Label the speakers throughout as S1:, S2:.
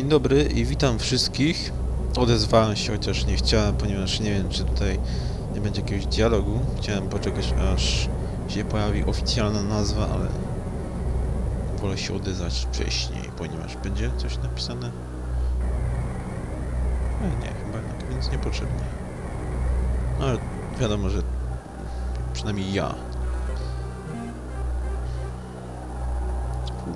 S1: Dzień dobry i witam wszystkich. Odezwałem się, chociaż nie chciałem, ponieważ nie wiem, czy tutaj nie będzie jakiegoś dialogu. Chciałem poczekać, aż się pojawi oficjalna nazwa, ale wolę się odezwać wcześniej, ponieważ będzie coś napisane. E, nie, chyba jednak, więc niepotrzebnie. No ale wiadomo, że przynajmniej ja.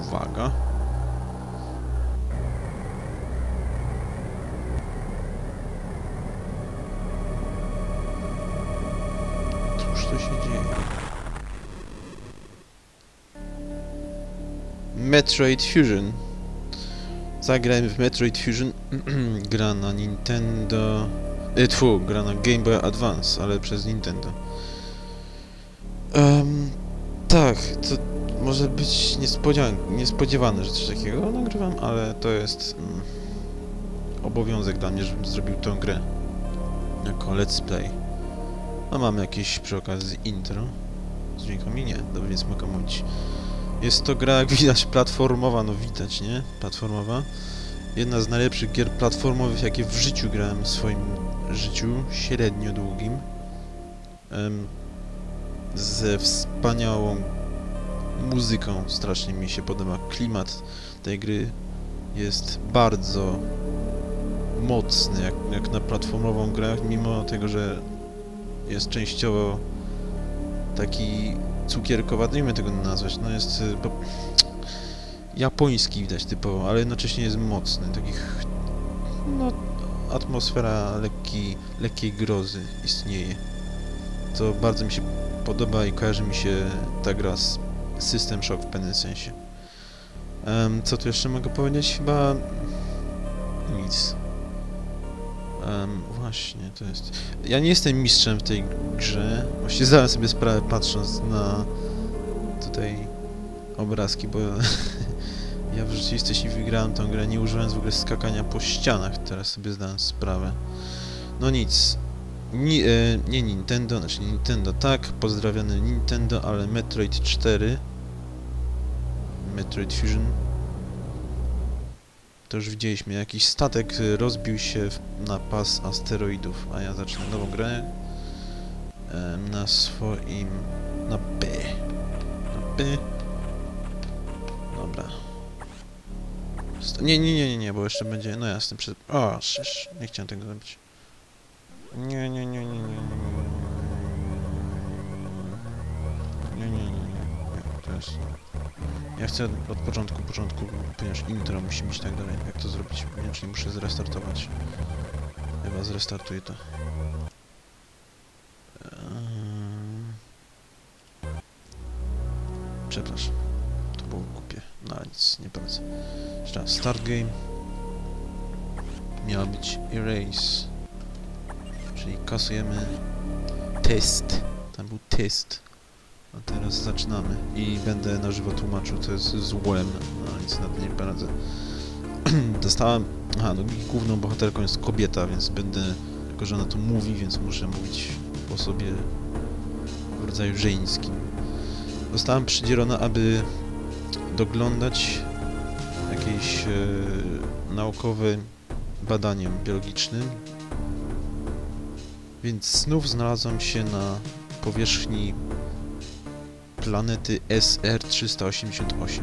S1: Uwaga. Metroid Fusion. Zagrajmy w Metroid Fusion. gra na Nintendo... E, tfu, gra na Game Boy Advance, ale przez Nintendo. Em, tak, to może być niespodzian niespodziewane, że coś takiego nagrywam, ale to jest mm, obowiązek dla mnie, żebym zrobił tę grę jako let's play. No mamy jakieś przy okazji intro z dźwiękami? Nie, dobrze, więc mogę mówić. Jest to gra, jak widać, platformowa, no widać, nie? Platformowa. Jedna z najlepszych gier platformowych, jakie w życiu grałem w swoim życiu, średnio długim. Em, ze wspaniałą muzyką, strasznie mi się podoba. Klimat tej gry jest bardzo mocny, jak, jak na platformową grę, mimo tego, że jest częściowo taki cukierkowaty, nie wiem tego nazwać, no jest y, po, japoński widać typowo, ale jednocześnie jest mocny, takich, no, atmosfera lekki, lekkiej grozy istnieje. To bardzo mi się podoba i kojarzy mi się ta gra z System Shock w pewnym sensie. Em, co tu jeszcze mogę powiedzieć? Chyba nic. Em, właśnie, to jest... Ja nie jestem mistrzem w tej grze. Właściwie zdałem sobie sprawę patrząc na tutaj obrazki, bo ja w rzeczywistości wygrałem tę grę nie używając w ogóle skakania po ścianach. Teraz sobie zdałem sprawę. No nic. Ni e, nie Nintendo, znaczy Nintendo tak, pozdrawiamy Nintendo, ale Metroid 4 Metroid Fusion to już widzieliśmy. Jakiś statek rozbił się na pas asteroidów, a ja zacznę nową grę na swoim... na B. Na B. Dobra. Nie, nie, nie, nie, nie, bo jeszcze będzie... no jasne, przy... O, szysz, nie chciałem tego robić. nie, nie, nie, nie, nie, nie. nie. Ja chcę od początku, początku, ponieważ intro musi być tak dalej. Jak to zrobić? Nie wiem, czy nie muszę zrestartować. Chyba zrestartuję to. Eee... Przepraszam. To było głupie. No nic, nie poradzę. Jeszcze raz. Start game. Miała być erase. Czyli kasujemy test. Tam był test. A teraz zaczynamy i będę na żywo tłumaczył, co jest złem, no nic na to nie poradzę. Dostałem... Aha, no główną bohaterką jest kobieta, więc będę... Tylko, że ona to mówi, więc muszę mówić po sobie w rodzaju żeńskim. Zostałem przydzielona, aby doglądać jakieś e, naukowe badaniem biologicznym. Więc znów znalazłem się na powierzchni planety SR-388.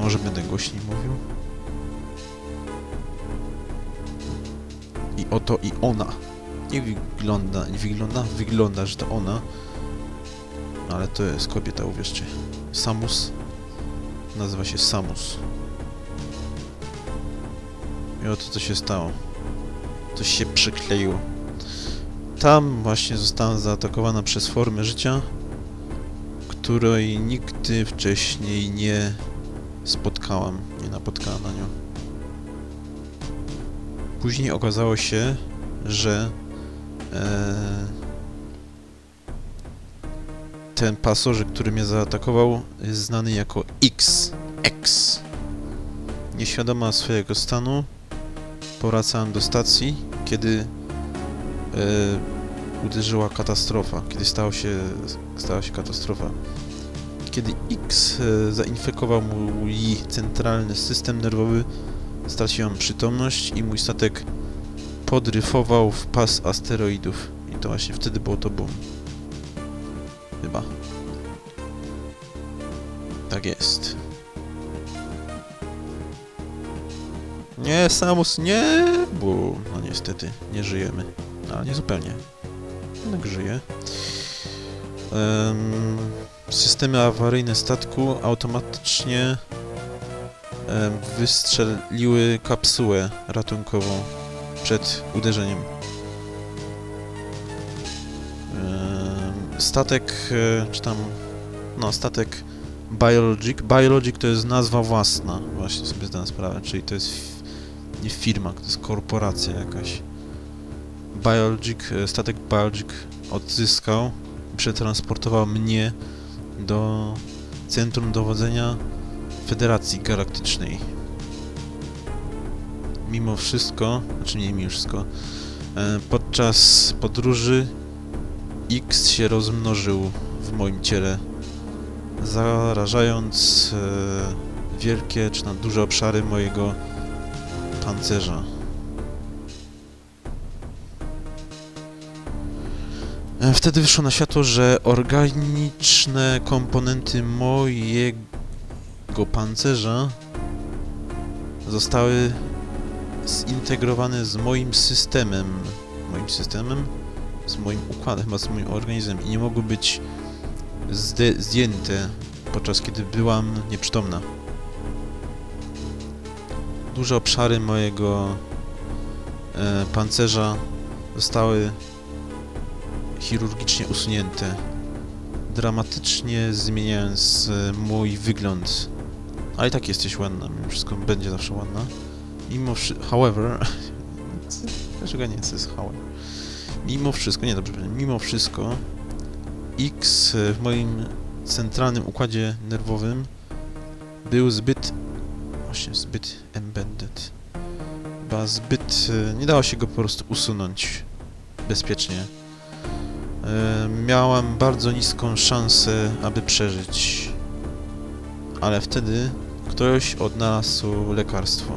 S1: Może będę głośniej mówił? I oto i ona. Nie wygląda, nie wygląda, wygląda, że to ona. Ale to jest kobieta, uwierzcie. Samus. Nazywa się Samus. I oto co się stało. Coś się przykleiło. Tam właśnie zostałam zaatakowana przez formę życia, której nigdy wcześniej nie spotkałam, nie napotkałam na nią. Później okazało się, że e, ten pasożyt, który mnie zaatakował, jest znany jako X. X. Nieświadoma swojego stanu, powracałem do stacji, kiedy uderzyła katastrofa, kiedy stało się, stała się katastrofa. Kiedy X e, zainfekował mój centralny system nerwowy, straciłam przytomność i mój statek podryfował w pas asteroidów. I to właśnie wtedy było to boom. Chyba. Tak jest. Nie, Samus, nie! Bo, no niestety, nie żyjemy. Ale nie zupełnie. Jednak żyje. Em, systemy awaryjne statku automatycznie em, wystrzeliły kapsułę ratunkową przed uderzeniem. Em, statek, e, czy tam, no statek Biologic. Biologic to jest nazwa własna, właśnie sobie zdałem sprawę, czyli to jest nie firma, to jest korporacja jakaś. Biologic, e, statek Biologic odzyskał i przetransportował mnie do centrum dowodzenia Federacji Galaktycznej. Mimo wszystko, znaczy nie mimo wszystko, e, podczas podróży X się rozmnożył w moim ciele, zarażając e, wielkie czy na duże obszary mojego pancerza. Wtedy wyszło na światło, że organiczne komponenty mojego pancerza zostały zintegrowane z moim systemem. Moim systemem? Z moim układem, chyba z moim organizmem i nie mogły być zdjęte podczas kiedy byłam nieprzytomna. Duże obszary mojego e, pancerza zostały chirurgicznie usunięte, dramatycznie zmieniając e, mój wygląd. Ale i tak jesteś ładna, mimo wszystko będzie zawsze ładna. Mimo wszystko, however, dlaczego nie jest however? Mimo wszystko, nie dobrze mimo wszystko X w moim centralnym układzie nerwowym był zbyt, właśnie zbyt embedded. Chyba zbyt, e, nie dało się go po prostu usunąć bezpiecznie. E, Miałam bardzo niską szansę, aby przeżyć. Ale wtedy ktoś odnalazł lekarstwo.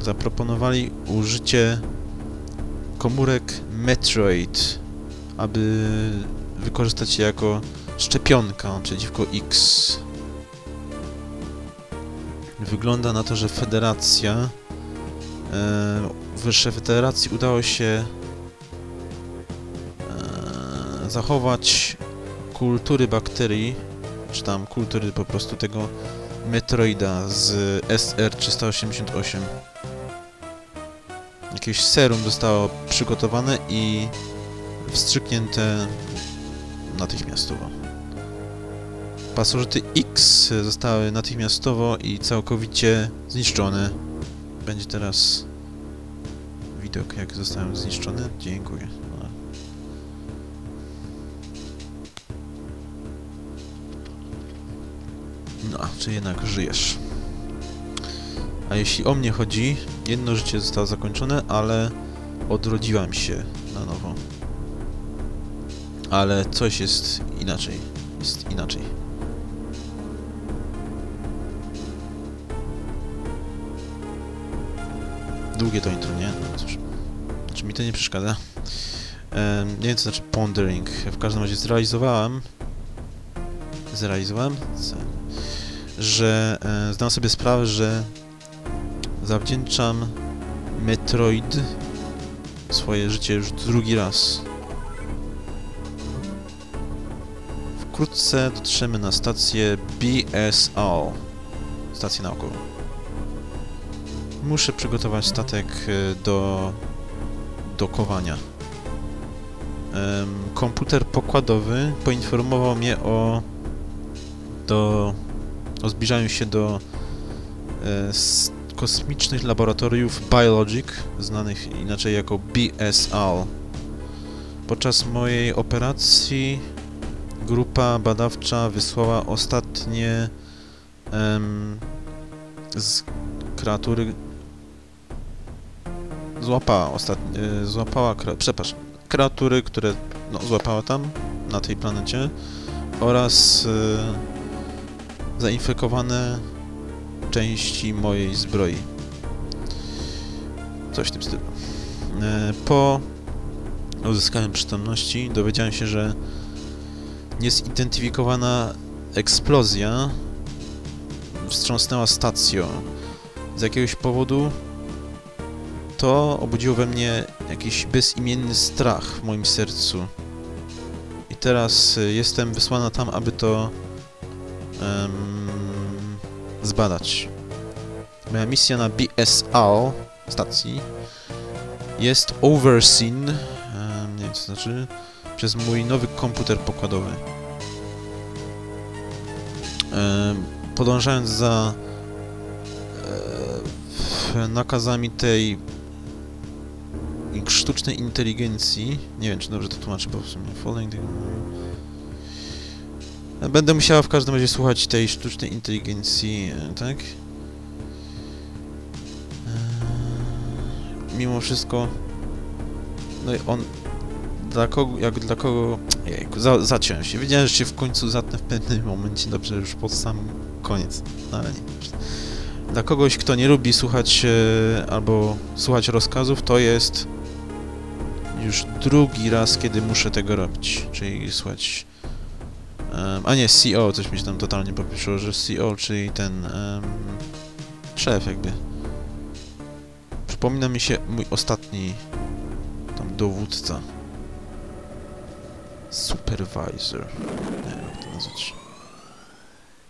S1: Zaproponowali użycie komórek Metroid, aby wykorzystać je jako szczepionka przeciwko X. Wygląda na to, że Federacja, e, wyższe Federacji udało się e, zachować kultury bakterii, czy tam kultury po prostu tego Metroida z SR-388. Jakieś serum zostało przygotowane i wstrzyknięte natychmiastowo. Pasożyty X zostały natychmiastowo i całkowicie zniszczone. Będzie teraz widok, jak zostałem zniszczony. Dziękuję. No. Czy jednak żyjesz? A jeśli o mnie chodzi, jedno życie zostało zakończone, ale odrodziłam się na nowo. Ale coś jest inaczej. Jest inaczej. Długie to intro, nie? No cóż. Znaczy mi to nie przeszkadza. Nie wiem co znaczy pondering. W każdym razie zrealizowałem zrealizowałem, że e, zdałem sobie sprawę, że zawdzięczam Metroid swoje życie już drugi raz. Wkrótce dotrzemy na stację BSO, stację naukową. Muszę przygotować statek e, do dokowania. Komputer pokładowy poinformował mnie o do o zbliżaniu się do e, kosmicznych laboratoriów Biologic, znanych inaczej jako BSL. Podczas mojej operacji grupa badawcza wysłała ostatnie em, z kreatury złapała ostatnie, złapała, kre, przepraszam, kreatury, które no, złapała tam na tej planecie oraz e, zainfekowane części mojej zbroi. Coś w tym stylu. E, po uzyskaniu przytomności dowiedziałem się, że niezidentyfikowana eksplozja wstrząsnęła stacją. Z jakiegoś powodu to obudziło we mnie jakiś bezimienny strach w moim sercu. I teraz y, jestem wysłana tam, aby to em, zbadać. Moja misja na BSL stacji jest overseen, em, nie wiem co to znaczy, przez mój nowy komputer pokładowy. Em, podążając za e, nakazami tej sztucznej inteligencji. Nie wiem, czy dobrze to tłumaczę, bo w sumie following the... Będę musiała w każdym razie słuchać tej sztucznej inteligencji, e, tak? Eee, Mimo wszystko... No i on... Dla kogo... Jak dla kogo... Jejku, za, zaciąłem się. Wiedziałem, że się w końcu zatnę w pewnym momencie. Dobrze, już pod sam koniec. No ale nie. Dla kogoś, kto nie lubi słuchać e, albo słuchać rozkazów, to jest już drugi raz, kiedy muszę tego robić, czyli słuchać... em, a nie, CO, coś mi się tam totalnie popieszyło, że CO, czyli ten em, szef jakby. Przypomina mi się mój ostatni tam dowódca. Supervisor. Nie wiem jak to nazwać.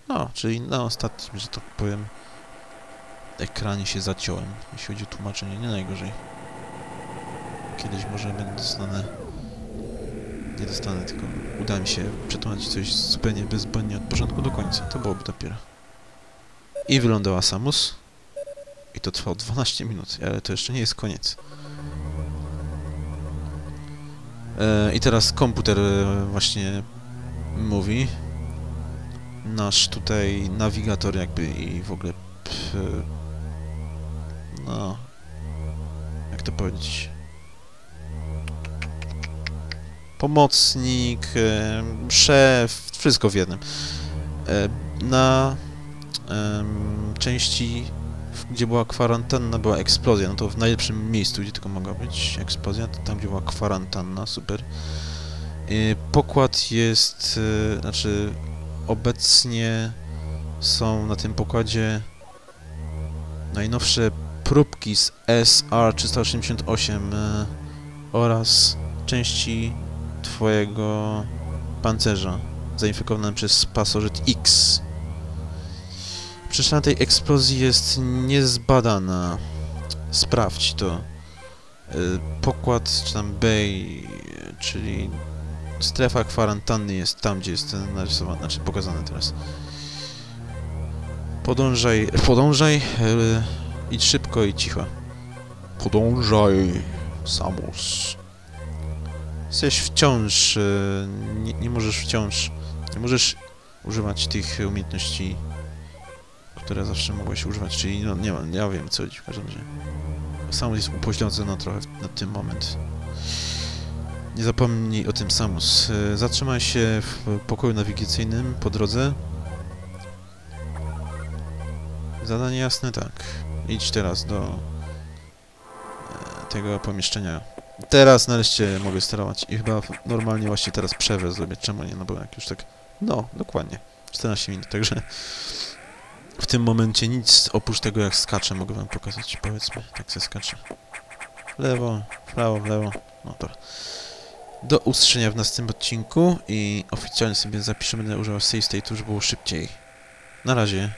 S1: No, czyli na ostatnim, że tak powiem, ekranie się zaciąłem, jeśli chodzi o tłumaczenie, nie najgorzej. Kiedyś może będę dostanę... Nie dostanę, tylko uda mi się przetłumaczyć coś zupełnie bezbłędnie od początku do końca. To byłoby dopiero. I wylądowała Samus. I to trwało 12 minut, ale to jeszcze nie jest koniec. E, I teraz komputer e, właśnie mówi. Nasz tutaj nawigator jakby i w ogóle... P, no... Jak to powiedzieć? Pomocnik, e, szef, wszystko w jednym. E, na części, gdzie była kwarantanna, była eksplozja, no to w najlepszym miejscu, gdzie tylko mogła być eksplozja, to tam, gdzie była kwarantanna, super. E, pokład jest, znaczy obecnie są na tym pokładzie najnowsze próbki z SR-388 e, oraz części twojego pancerza zainfekowane przez pasożyt X. Przyczyna tej eksplozji jest niezbadana. Sprawdź to. Y, Pokład, czy tam bay, czyli strefa kwarantanny jest tam, gdzie jest ten narysowany, znaczy pokazane teraz. Podążaj, podążaj, y, idź szybko i cicho. Podążaj, Samus. Jesteś wciąż, e, nie, nie możesz wciąż, nie możesz używać tych umiejętności, które zawsze mogłeś używać, czyli no nie wiem, ja wiem co chodzi w każdym razie. Samus jest upośledzona trochę na tym moment. Nie zapomnij o tym Samus. E, Zatrzymaj się w pokoju nawigacyjnym po drodze. Zadanie jasne, tak. Idź teraz do e, tego pomieszczenia Teraz nareszcie mogę sterować i chyba normalnie właśnie teraz przerwę zrobię. Czemu nie? No bo jak już tak... No, dokładnie. 14 minut, także... W tym momencie nic oprócz tego jak skaczę mogę wam pokazać, powiedzmy, tak se skaczę. W lewo, w prawo, w lewo, no to. Do usłyszenia w następnym odcinku i oficjalnie sobie zapiszę, będę używał save state, żeby było szybciej. Na razie.